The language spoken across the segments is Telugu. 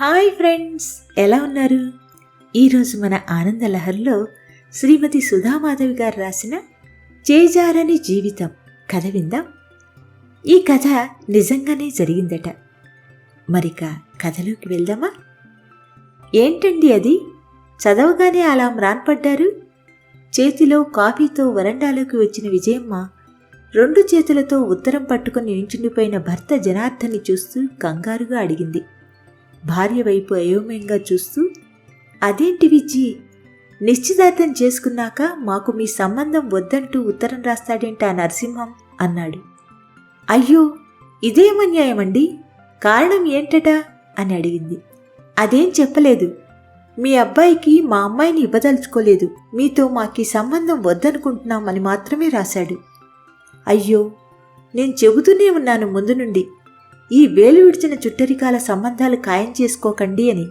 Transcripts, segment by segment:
హాయ్ ఫ్రెండ్స్ ఎలా ఉన్నారు? ఈరోజు మన ఆనంద లహర్లో శ్రీమతి సుధామాధవి గారు రాసిన చేజారని జీవితం కథ విందాం. ఈ కథ నిజంగానే జరిగిందట. మరిక కథలోకి వెళ్దామా? ఏంటండి అది? చదవగానే అలా మ్రాన్పడ్డారు? చేతిలో కాఫీతో వరండాలోకి వచ్చిన విజయమ్మ రెండు చేతులతో ఉత్తరం పట్టుకుని నించుండిపోయిన భర్త జనార్దన్ని చూస్తూ కంగారుగా అడిగింది. భార్య వైపు అయోమయంగా చూస్తూ అదేంటి విజ్జి నిశ్చితార్థం చేసుకున్నాక మాకు మీ సంబంధం వద్దంటూ ఉత్తరం రాస్తాడేంటా నరసింహం? అన్నాడు. అయ్యో ఇదేమన్యాయమండి కారణం ఏంటట? అని అడిగింది. అదేం చెప్పలేదు. మీ అబ్బాయికి మా అమ్మాయిని ఇవ్వదలుచుకోలేదు. మీతో మాకీ సంబంధం వద్దనుకుంటున్నామని మాత్రమే రాశాడు. అయ్యో నేను చెబుతూనే ఉన్నాను ముందు నుండి. ఈ వేలు విడిచిన చుట్టరికాల సంబంధాలు ఖాయం చేసుకోకండి అని.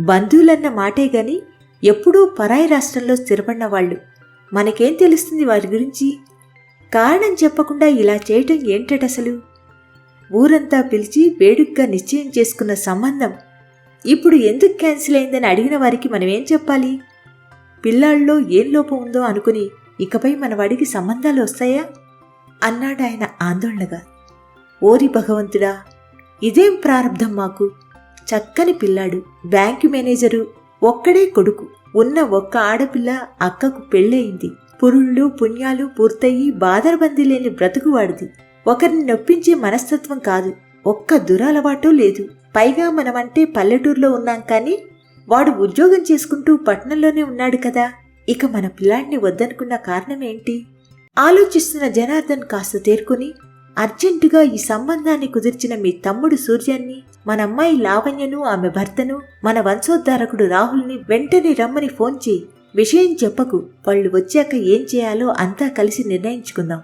బంధువులన్న మాటే గాని ఎప్పుడూ పరాయి రాష్ట్రంలో స్థిరపడిన వాళ్ళు మనకేం తెలుస్తుంది వారి గురించి? కారణం చెప్పకుండా ఇలా చేయటం ఏంటటసలు ఊరంతా పిలిచి వేడుగ్గా నిశ్చయం చేసుకున్న సంబంధం ఇప్పుడు ఎందుకు క్యాన్సిల్ అయిందని అడిగిన వారికి మనం ఏం చెప్పాలి? పిల్లాళ్ళలో ఏం లోపం ఉందో అనుకుని ఇకపై మన వాడికి సంబంధాలు వస్తాయా? అన్నాడు ఆయన ఆందోళనగా. ఓరి భగవంతుడా ఇదేం ప్రారంధం మాకు? చక్కని పిల్లాడు బ్యాంకు మేనేజరు ఒక్కడే కొడుకు. ఉన్న ఒక్క ఆడపిల్ల అక్కకు పెళ్ళయింది. పురుళ్ళు పుణ్యాలు పూర్తయి బాదరబందీ లేని బ్రతుకువాడిది ఒకరిని నొప్పించే మనస్తత్వం కాదు. ఒక్క దురలవాటు లేదు. పైగా మనమంటే పల్లెటూరులో ఉన్నాం కానీ వాడు ఉద్యోగం చేసుకుంటూ పట్టణంలోనే ఉన్నాడు కదా. ఇక మన పిల్లాడిని వద్దనుకున్న కారణం ఏంటి? ఆలోచిస్తున్న జనార్దన్ కాస్త తేరుకుని అర్జెంటుగా ఈ సంబంధాన్ని కుదిర్చిన మీ తమ్ముడు సూర్యాన్ని మన అమ్మాయి లావణ్యను ఆమె భర్తను మన వంశోద్ధారకుడు రాహుల్ని వెంటనే రమ్మని ఫోన్ చేయి. విషయం చెప్పకు. వాళ్ళు వచ్చాక ఏం చేయాలో అంతా కలిసి నిర్ణయించుకుందాం.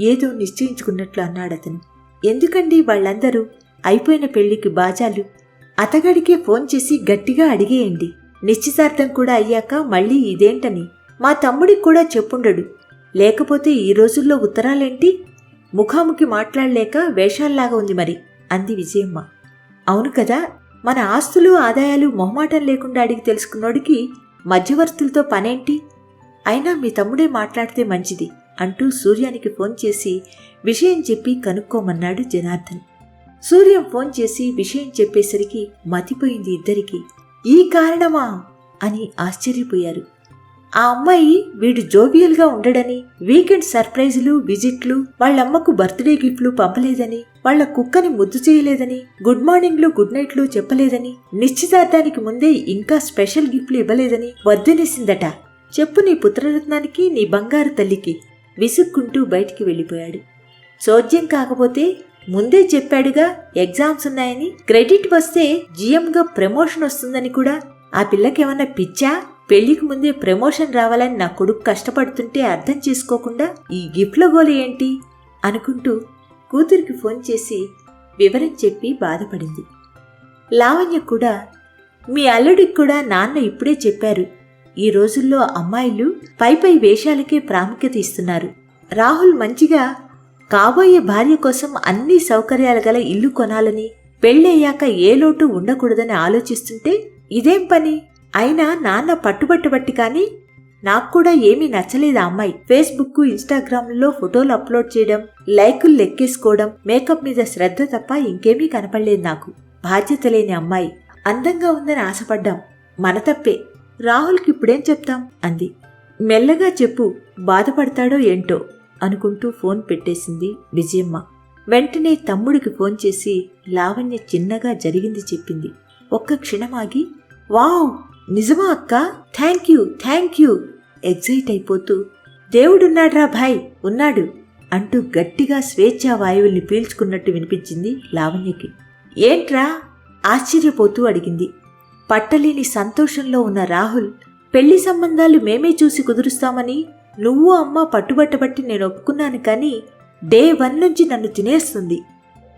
ఏదో నిశ్చయించుకున్నట్లు అన్నాడతను ఎందుకండి వాళ్ళందరూ? అయిపోయిన పెళ్ళికి బాజాలు. అతగడికే ఫోన్ చేసి గట్టిగా అడిగేయండి. నిశ్చితార్థం కూడా అయ్యాక మళ్ళీ ఇదేంటని. మా తమ్ముడికి కూడా చెప్పుండడు. లేకపోతే ఈ రోజుల్లో ఉత్తరాలేంటి? ముఖాముఖి మాట్లాడలేక వేషాల్లాగా ఉంది మరి అంది విజయమ్మ. అవును కదా మన ఆస్తులు ఆదాయాలు మొహమాటం లేకుండా అడిగి తెలుసుకున్నోడికి మధ్యవర్తులతో పనేంటి? అయినా మీ తమ్ముడే మాట్లాడితే మంచిది అంటూ సూర్యానికి ఫోన్ చేసి విషయం చెప్పి కనుక్కోమన్నాడు జనార్దన్. సూర్యం ఫోన్ చేసి విషయం చెప్పేసరికి మతిపోయింది ఇద్దరికి. ఈ కారణమా? అని ఆశ్చర్యపోయారు. ఆ అమ్మాయి వీడు జోవియల్గా ఉండడని వీకెండ్ సర్ప్రైజులు విజిట్లు వాళ్ళమ్మకు బర్త్డే గిఫ్ట్లు పంపలేదని వాళ్ళ కుక్కని ముద్దు చేయలేదని గుడ్ మార్నింగ్లు గుడ్ నైట్లు చెప్పలేదని నిశ్చితార్థానికి ముందే ఇంకా స్పెషల్ గిఫ్ట్లు ఇవ్వలేదని వద్దనేసిందట. చెప్పు నీ పుత్రరత్నానికి నీ బంగారు తల్లికి విసుక్కుంటూ బయటికి వెళ్ళిపోయాడు. చోద్యం కాకపోతే ముందే చెప్పాడుగా ఎగ్జామ్స్ ఉన్నాయని క్రెడిట్ వస్తే జీఎంగా ప్రమోషన్ వస్తుందని కూడా. ఆ పిల్లకేమన్నా పిచ్చా? పెళ్ళికి ముందే ప్రమోషన్ రావాలని నా కొడుకు కష్టపడుతుంటే అర్థం చేసుకోకుండా ఈ గిఫ్ట్ల గోలు ఏంటి? అనుకుంటూ కూతురికి ఫోన్ చేసి వివరం చెప్పి బాధపడింది. లావణ్య కూడా మీ అల్లుడికి కూడా నాన్న ఇప్పుడే చెప్పారు. ఈ రోజుల్లో అమ్మాయిలు పై పై వేషాలకే ప్రాముఖ్యత ఇస్తున్నారు. రాహుల్ మంచిగా కాబోయే భార్య కోసం అన్ని సౌకర్యాలు గల ఇల్లు కొనాలని పెళ్ళయ్యాక ఏ లోటు ఉండకూడదని ఆలోచిస్తుంటే ఇదేం పని? అయినా నాన్న పట్టుబట్టుబట్టి కానీ నాకు కూడా ఏమీ నచ్చలేదు ఆ అమ్మాయి. ఫేస్బుక్ ఇన్స్టాగ్రామ్లో ఫోటోలు అప్లోడ్ చేయడం లైకులు లెక్కేసుకోవడం మేకప్ మీద శ్రద్ధ తప్ప ఇంకేమీ కనపడలేదు నాకు. బాధ్యత లేని అమ్మాయి. అందంగా ఉందని ఆశపడ్డాం. మన తప్పే. రాహుల్కి ఇప్పుడేం చెప్తాం? అంది. మెల్లగా చెప్పు బాధపడతాడో ఏంటో అనుకుంటూ ఫోన్ పెట్టేసింది విజయమ్మ. వెంటనే తమ్ముడికి ఫోన్ చేసి లావణ్య చిన్నగా జరిగింది చెప్పింది. ఒక్క క్షణమాగి వావ్! నిజమా అక్క? Thank you thank you excite అయిపోతూ దేవుడున్నాడ్రా భాయ్ ఉన్నాడు అంటూ గట్టిగా స్వేచ్ఛా వాయువుల్ని పీల్చుకున్నట్టు వినిపించింది లావణ్యకి. ఏంట్రా? ఆశ్చర్యపోతూ అడిగింది. పట్టలేని సంతోషంలో ఉన్న రాహుల్ పెళ్ళి సంబంధాలు మేమే చూసి కుదురుస్తామని నువ్వు అమ్మ పట్టుబట్టబట్టి నేను ఒప్పుకున్నాను కానీ డే వన్ నుంచి నన్ను తినేస్తుంది.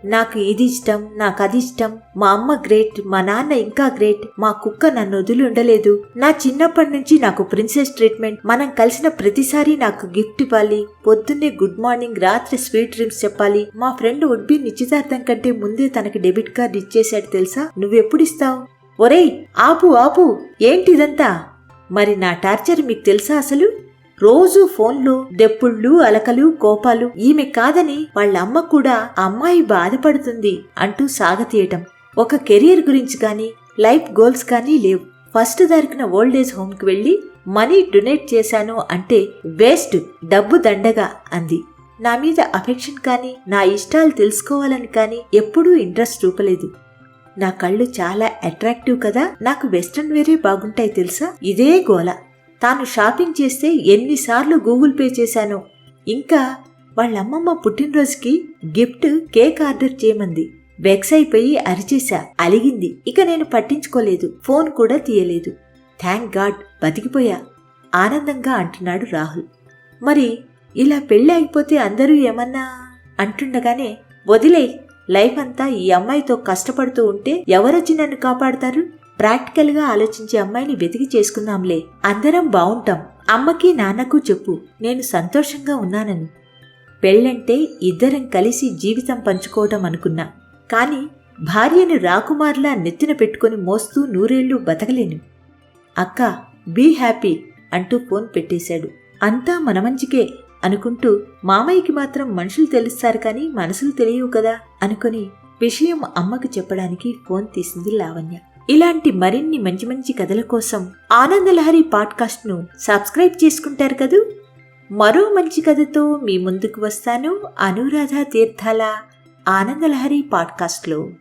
నాకు ఇది ఇష్టం? నాకు అది ఇష్టం. మా అమ్మ గ్రేట్ మా నాన్న ఇంకా గ్రేట్. మా కుక్క నన్ను వదిలి ఉండలేదు. నా చిన్నప్పటి నుంచి నాకు ప్రిన్సెస్ ట్రీట్మెంట్. మనం కలిసిన ప్రతిసారి నాకు గిఫ్ట్ ఇవ్వాలి. పొద్దున్నే గుడ్ మార్నింగ్ రాత్రి స్వీట్ డ్రీమ్స్ చెప్పాలి. మా ఫ్రెండ్ ఉడ్బి నిశ్చితార్థం కంటే ముందే తనకి డెబిట్ కార్డ్ ఇచ్చేశాడు తెలుసా? నువ్వెప్పుడు ఇస్తావు? ఒరేయ్ ఆపు ఆపు. ఏంటిదంతా? మరి నా టార్చర్ మీకు తెలుసా అసలు? రోజూ ఫోన్లు దెప్పుళ్ళు అలకలు కోపాలు ఈమె కాదని వాళ్ళ అమ్మ కూడా అమ్మాయి బాధపడుతుంది అంటూ సాగతీయటం. ఒక కెరియర్ గురించి కానీ లైఫ్ గోల్స్ కానీ లేవు. ఫస్ట్ దొరికిన ఓల్డ్ ఏజ్ హోమ్కి వెళ్ళి మనీ డొనేట్ చేశాను అంటే వేస్ట్ డబ్బు దండగా అంది. నా మీద అఫెక్షన్ కానీ నా ఇష్టాలు తెలుసుకోవాలని కానీ ఎప్పుడూ ఇంట్రెస్ట్ చూపలేదు. నా కళ్ళు చాలా అట్రాక్టివ్ కదా నాకు వెస్ట్రన్ వేరే బాగుంటాయి తెలుసా? ఇదే గోల. తాను షాపింగ్ చేస్తే ఎన్నిసార్లు గూగుల్ పే చేశాను. ఇంకా వాళ్ళమ్మమ్మ పుట్టినరోజుకి గిఫ్ట్ కేక్ ఆర్డర్ చేయమంది. వెక్స్ అయిపోయి అరిచేశా. అలిగింది. ఇక నేను పట్టించుకోలేదు. ఫోన్ కూడా తీయలేదు. థ్యాంక్ గాడ్ బతికిపోయా. ఆనందంగా అంటున్నాడు రాహుల్. మరి ఇలా పెళ్ళి అయిపోతే అందరూ ఏమన్నా? అంటుండగానే వదిలే. లైఫ్ అంతా ఈ అమ్మాయితో కష్టపడుతూ ఉంటే ఎవరొచ్చి నన్ను కాపాడతారు? ప్రాక్టికల్గా ఆలోచించి ఆలోచించే అమ్మాయిని వెతికి చేసుకుందాంలే. అందరం బావుంటాం. అమ్మకి నాన్నకు చెప్పు. నేను సంతోషంగా ఉన్నానని. పెళ్ళంటే ఇద్దరం కలిసి జీవితం పంచుకోవటం అనుకున్నా. కాని భార్యను రాకుమార్లా నెత్తిన పెట్టుకుని మోస్తూ నూరేళ్ళు బతకలేను. అక్క బీ హ్యాపీ అంటూ ఫోన్ పెట్టేశాడు. అంతా మన మంచికే అనుకుంటూ మామయ్యకి మాత్రం మనుషులు తెలుస్తారు కానీ మనసులు తెలియవు కదా అనుకుని విషయం అమ్మకు చెప్పడానికి ఫోన్ తీసింది లావణ్య. ఇలాంటి మరిన్ని మంచి మంచి కథల కోసం ఆనందలహరి పాడ్కాస్ట్ను సబ్స్క్రైబ్ చేసుకుంటారు కదూ? మరో మంచి కథతో మీ ముందుకు వస్తాను. అనురాధ తీర్థాల ఆనందలహరి పాడ్కాస్ట్లో.